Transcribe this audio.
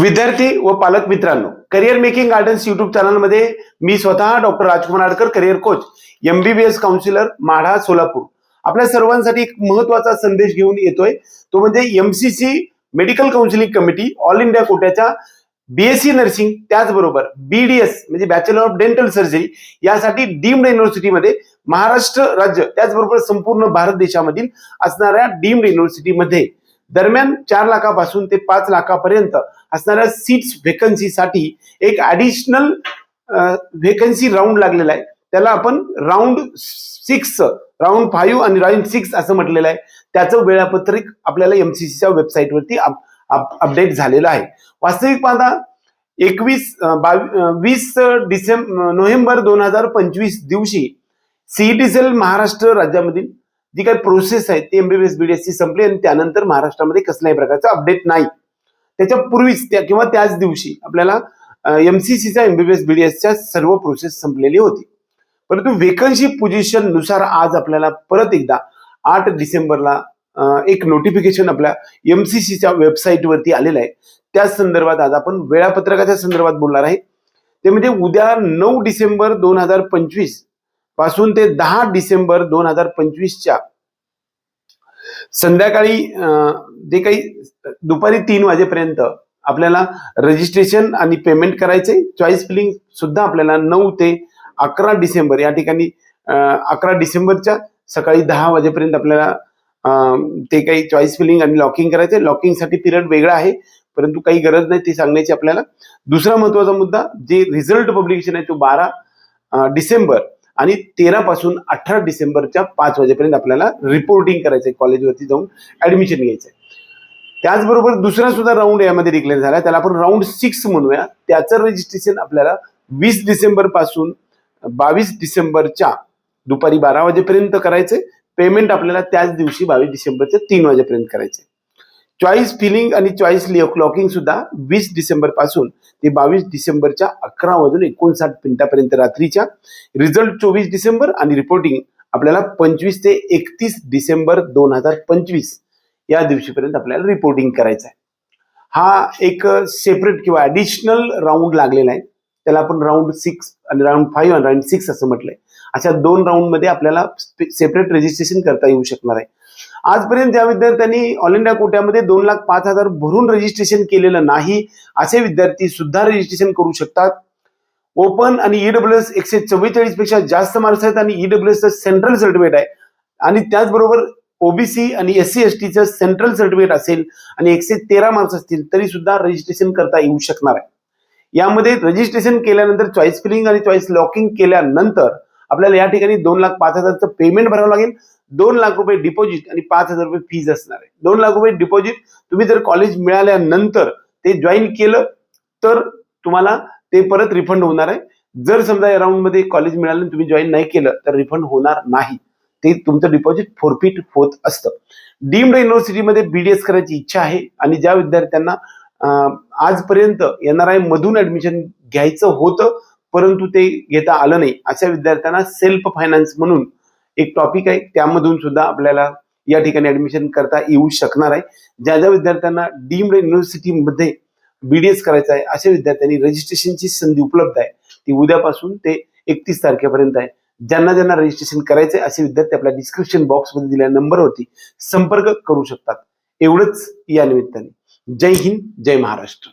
विद्यार्थी व पालक मित्रांनो करिअर मेकिंग गार्डन्स युट्यूब चॅनलमध्ये मी स्वतः doctor Rajkumar Adkar career coach MBBS counsellor Madha Solapur. आपल्या सर्वांसाठी एक महत्त्वाचा संदेश घेऊन येतोय तो म्हणजे MCC medical counselling committee all India कोट्याच्या BSc nursing त्याचबरोबर बीडीएस म्हणजे बॅचलर ऑफ डेंटल सर्जरी यासाठी डीम्ड युनिव्हर्सिटीमध्ये महाराष्ट्र राज्य त्याचबरोबर संपूर्ण भारत देशामधील असणाऱ्या डीम्ड युनिव्हर्सिटीमध्ये दरम्यान चार लाखापासून ते पाच लाखापर्यंत असणाऱ्या सीट्स व्हेकन्सीसाठी एक ॲडिशनल व्हेकन्सी राऊंड लागलेला आहे. त्याला आपण राऊंड सिक्स राऊंड फाईव्ह आणि राऊंड सिक्स असं म्हटलेलं आहे. त्याचं वेळापत्रक आपल्याला एम सी सीच्या वेबसाईटवरती अपडेट झालेलं आहे. वास्तविक पाहता एकवीस वीस डिसेंबर नोव्हेंबर दोन हजार पंचवीस दिवशी सीईटी सेल महाराष्ट्र राज्यामधील जी काही प्रोसेस आहे ती एमबीबीएस बीडीएसची संपली आणि त्यानंतर महाराष्ट्रामध्ये कसल्याही प्रकारचं अपडेट नाही. त्याच्या पूर्वीच त्या किंवा त्याच दिवशी आपल्याला एमसीसीचा एमबीबीएस बीडीएसच्या सर्व प्रोसेस संपलेली होती. परंतु वेकन्सी पोझिशननुसार आज आपल्याला परत एकदा आठ डिसेंबरला एक नोटिफिकेशन आपल्या एमसीसीच्या वेबसाईटवरती आलेलं आहे. त्या संदर्भात आज आपण वेळापत्रकाच्या संदर्भात बोलणार आहे. ते म्हणजे उद्या नऊ डिसेंबर दोन हजार पंचवीसपासून ते दहा डिसेंबर दोन हजार पंचवीसच्या संध्याकाळी जे काही दुपारी तीन वाजेपर्यंत आपल्याला रजिस्ट्रेशन आणि पेमेंट करायचे चॉईस फिलिंग सुद्धा आपल्याला नऊ ते अकरा डिसेंबर या ठिकाणी अकरा डिसेंबरच्या सकाळी दहा वाजेपर्यंत आपल्याला ते काही चॉईस फिलिंग आणि लॉकिंग करायचे. लॉकिंगसाठी पिरियड वेगळा आहे परंतु काही गरज नाही ते सांगण्याची आपल्याला. दुसरा महत्त्वाचा मुद्दा जे रिझल्ट पब्लिकेशन आहे तो बारा डिसेंबर आणि तेरा पासून अठरा डिसेंबरच्या पाच वाजेपर्यंत आपल्याला रिपोर्टिंग करायचंय कॉलेजवरती जाऊन ऍडमिशन घ्यायचंय. त्याचबरोबर दुसरा सुद्धा राऊंड यामध्ये डिक्लेअर झाला त्याला आपण राऊंड सिक्स म्हणूया. त्याचं रजिस्ट्रेशन आपल्याला वीस डिसेंबरपासून बावीस डिसेंबरच्या दुपारी बारा वाजेपर्यंत करायचंय. पेमेंट आपल्याला त्याच दिवशी बावीस डिसेंबरच्या तीन वाजेपर्यंत करायचंय. चॉईस फिलिंग आणि चॉईस क्लॉकिंग सुद्धा वीस डिसेंबरपासून ते बावीस डिसेंबरच्या अकरा वाजून एकोणसाठ मिनिटापर्यंत रात्रीच्या. रिझल्ट चोवीस डिसेंबर आणि रिपोर्टिंग आपल्याला पंचवीस ते एकतीस डिसेंबर दोन हजार पंचवीस या दिवशीपर्यंत आपल्याला रिपोर्टिंग करायचं आहे. हा एक सेपरेट किंवा ऍडिशनल राऊंड लागलेला आहे. त्याला आपण राऊंड सिक्स आणि राऊंड फाईव्ह आणि राऊंड सिक्स असं म्हटलंय. अशा दोन राऊंडमध्ये आपल्याला सेपरेट रजिस्ट्रेशन करता येऊ शकणार आहे. आजपर्यंत ज्या विद्यार्थ्यांनी ऑल इंडिया कोट्यामध्ये दोन लाख पाच हजार भरून रजिस्ट्रेशन केलेलं नाही. असे विद्यार्थी सुद्धा रजिस्ट्रेशन करू शकतात. ओपन आणि ईडब्ल्यू एस एकशे चव्वेचाळीसपेक्षा जास्त मार्क्स आहेत आणि ईडब्ल्यूएसचं सेंट्रल सर्टिफिकेट आहे. आणि त्याचबरोबर ओबीसी आणि एस सी एस टीचं सेंट्रल सर्टिफिकेट असेल आणि एकशे तेरा मार्क्स असतील तरी सुद्धा रजिस्ट्रेशन करता येऊ शकणार आहे. यामध्ये रजिस्ट्रेशन केल्यानंतर चॉईस फिलिंग आणि चॉईस लॉकिंग केल्यानंतर आपल्याला या ठिकाणी दोन लाख पाच हजारचं पेमेंट भरावं लागेल. दोन लाख रुपये डिपॉझिट आणि पाच हजार रुपये फीज असणार आहे. दोन लाख रुपये डिपॉझिट तुम्ही जर कॉलेज मिळाल्यानंतर ते जॉईन केलं तर तुम्हाला ते परत रिफंड होणार आहे. जर समजा या मध्ये कॉलेज मिळालं तुम्ही जॉईन नाही केलं तर रिफंड होणार नाही. ते तुमचं डिपॉझिट फोरफिट होत असतं. डीम्ड युनिव्हर्सिटीमध्ये बीडीएस करायची इच्छा आहे आणि ज्या विद्यार्थ्यांना आजपर्यंत एन आर आय मधून ऍडमिशन घ्यायचं होतं परंतु ते घेता आलं नाही. अशा विद्यार्थ्यांना सेल्फ फायनान्स म्हणून एक टॉपिक आहे. त्यामधून सुद्धा आपल्याला या ठिकाणी ऍडमिशन करता येऊ शकणार आहे. ज्या ज्या विद्यार्थ्यांना डीम्ड युनिव्हर्सिटीमध्ये बीडीएस करायचं आहे अशा विद्यार्थ्यांनी रजिस्ट्रेशनची संधी उपलब्ध आहे. ती उद्यापासून ते एकतीस तारखेपर्यंत आहे. ज्यांना ज्यांना रजिस्ट्रेशन करायचं आहे असे विद्यार्थी आपल्या डिस्क्रिप्शन बॉक्समध्ये दिलेल्या नंबरवरती संपर्क करू शकतात. एवढंच या निमित्ताने. जय हिंद जय महाराष्ट्र.